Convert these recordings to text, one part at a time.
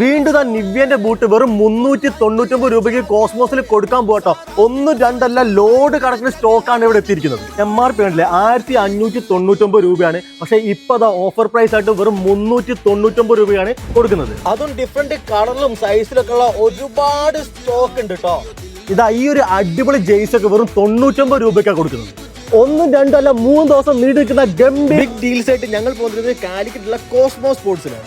വീണ്ടും ആ നിവ്യന്റെ ബൂട്ട് വെറും മുന്നൂറ്റി തൊണ്ണൂറ്റൊമ്പത് രൂപയ്ക്ക് കോസ്മോസിൽ കൊടുക്കാൻ പോകട്ടോ. ഒന്നും രണ്ടല്ല ലോഡ് കണക്കിന് സ്റ്റോക്കാണ് ഇവിടെ എത്തിയിരിക്കുന്നത്. എം ആർ പി ഉണ്ടല്ലേ ആയിരത്തി അഞ്ഞൂറ്റി തൊണ്ണൂറ്റൊമ്പത് രൂപയാണ്. പക്ഷേ ഇപ്പൊ അതാ ഓഫർ പ്രൈസ് ആയിട്ട് വെറും മുന്നൂറ്റി തൊണ്ണൂറ്റൊമ്പത് രൂപയാണ് കൊടുക്കുന്നത്. അതും ഡിഫറെന്റ് കളറിലും സൈസിലൊക്കെ ഉള്ള ഒരുപാട് സ്റ്റോക്ക് ഉണ്ട് കേട്ടോ ഇതാ ഈ ഒരു അടിപൊളി ജെയ്സ് ഒക്കെ വെറും തൊണ്ണൂറ്റൊമ്പത് രൂപയ്ക്കാണ് കൊടുക്കുന്നത്. ഒന്നും രണ്ടല്ല മൂന്ന് ദിവസം നീണ്ടു നിൽക്കുന്ന ഗംഭീർ ഡീൽസ് ആയിട്ട് ഞങ്ങൾ പോകുന്നത് കാലിക്കറ്റുള്ള കോസ്മോ സ്പോർട്സിലാണ്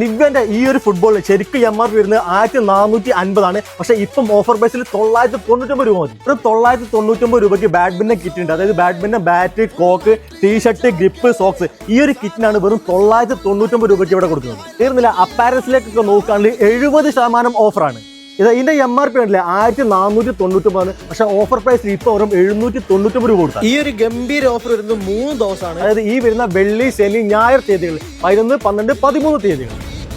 നിവ്യന്റെ ഈ ഒരു ഫുട്ബോളിന് ശരിക്കും എം ആർ പി വരുന്നത് ആയിരത്തി നാനൂറ്റി അൻപതാണ് പക്ഷെ ഇപ്പം ഓഫർ പ്രൈസിൽ തൊള്ളായിരത്തി തൊണ്ണൂറ്റൊമ്പത് രൂപ മതി ഒരു തൊള്ളായിരത്തി തൊണ്ണൂറ്റൊമ്പത് രൂപയ്ക്ക് ബാഡ്മിന്റൺ കിറ്റ് ഉണ്ട്. അതായത് badminton bat cock T shirt grip socks ഈ ഒരു കിറ്റിനാണ് വെറും തൊള്ളായിരത്തി തൊണ്ണൂറ്റൊമ്പത് രൂപയ്ക്ക് ഇവിടെ കൊടുക്കുന്നത്. തീർന്നില്ല അപ്പാരൻസിലേക്കൊക്കെ നോക്കുകയാണെങ്കിൽ എഴുപത് ശതമാനം ഓഫറാണ് ഇത് ഇതിന്റെ എം ആർ പി ഉണ്ടല്ലേ ആയിരത്തി നാനൂറ്റി തൊണ്ണൂറ്റൊമ്പതാണ് പക്ഷെ ഓഫർ പ്രൈസ് ഇപ്പൊ വെറും എഴുന്നൂറ്റി തൊണ്ണൂറ്റൊമ്പത് രൂപ കൊടുത്തു. ഈ ഒരു ഗംഭീര ഓഫർ വരുന്നത് മൂന്ന് ദിവസമാണ്. അതായത് ഈ വരുന്ന വെള്ളി ശനി ഞായർ തീയതികൾ പതിനൊന്ന് പന്ത്രണ്ട് പതിമൂന്ന് തീയതികൾ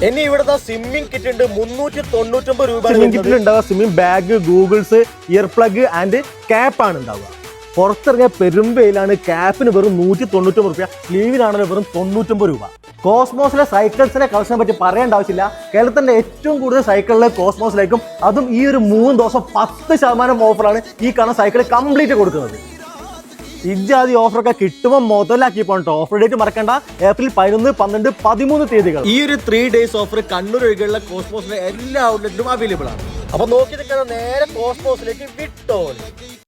ഇനി ഇവിടുത്തെ സ്വിമ്മിംഗ് കിറ്റ് ഉണ്ട്. മുന്നൂറ്റി തൊണ്ണൂറ്റൊമ്പത് രൂപ സ്വിമ്മിംഗ് കിറ്റിൽ ഉണ്ടാവുക swimming bag goggles ear plug and cap ആണ് ഉണ്ടാവുക. പുറത്തിറങ്ങിയ പെരുമ്പയിലാണ് ക്യാപ്പിന് വെറും നൂറ്റി തൊണ്ണൂറ്റൊമ്പത് രൂപ സ്ലീവിനാണെങ്കിൽ വെറും തൊണ്ണൂറ്റൊമ്പത് രൂപ. കോസ്മോസിലെ സൈക്കിൾസിനെ കളക്ഷനെ പറ്റി പറയേണ്ട ആവശ്യമില്ല. കേരളത്തിന്റെ ഏറ്റവും കൂടുതൽ സൈക്കിളിലെ കോസ്മോസിലേക്കും അതും ഈ ഒരു മൂന്ന് ദിവസം പത്ത് ശതമാനം ഓഫറാണ് ഈ കാണുന്ന സൈക്കിൾ കംപ്ലീറ്റ് കൊടുക്കുന്നത്. ഇജാതി ഓഫറൊക്കെ കിട്ടുമ്പോൾ മുതലാക്കി പോകട്ടോ ഓഫർ ഡേറ്റ് മറക്കണ്ട. ഏപ്രിൽ പതിനൊന്ന് പന്ത്രണ്ട് പതിമൂന്ന് തീയതികൾ. ഈ ഒരു ത്രീ ഡേയ്സ് ഓഫർ കണ്ണൂർ ഒഴികെയുള്ള കോസ്മോസിലെ എല്ലാ ഔട്ട്ലെറ്റിലും അവൈലബിൾ ആണ്. അപ്പൊ നോക്കി നിൽക്കുന്ന നേരെ കോസ്മോസിലേക്ക് വിട്ടോ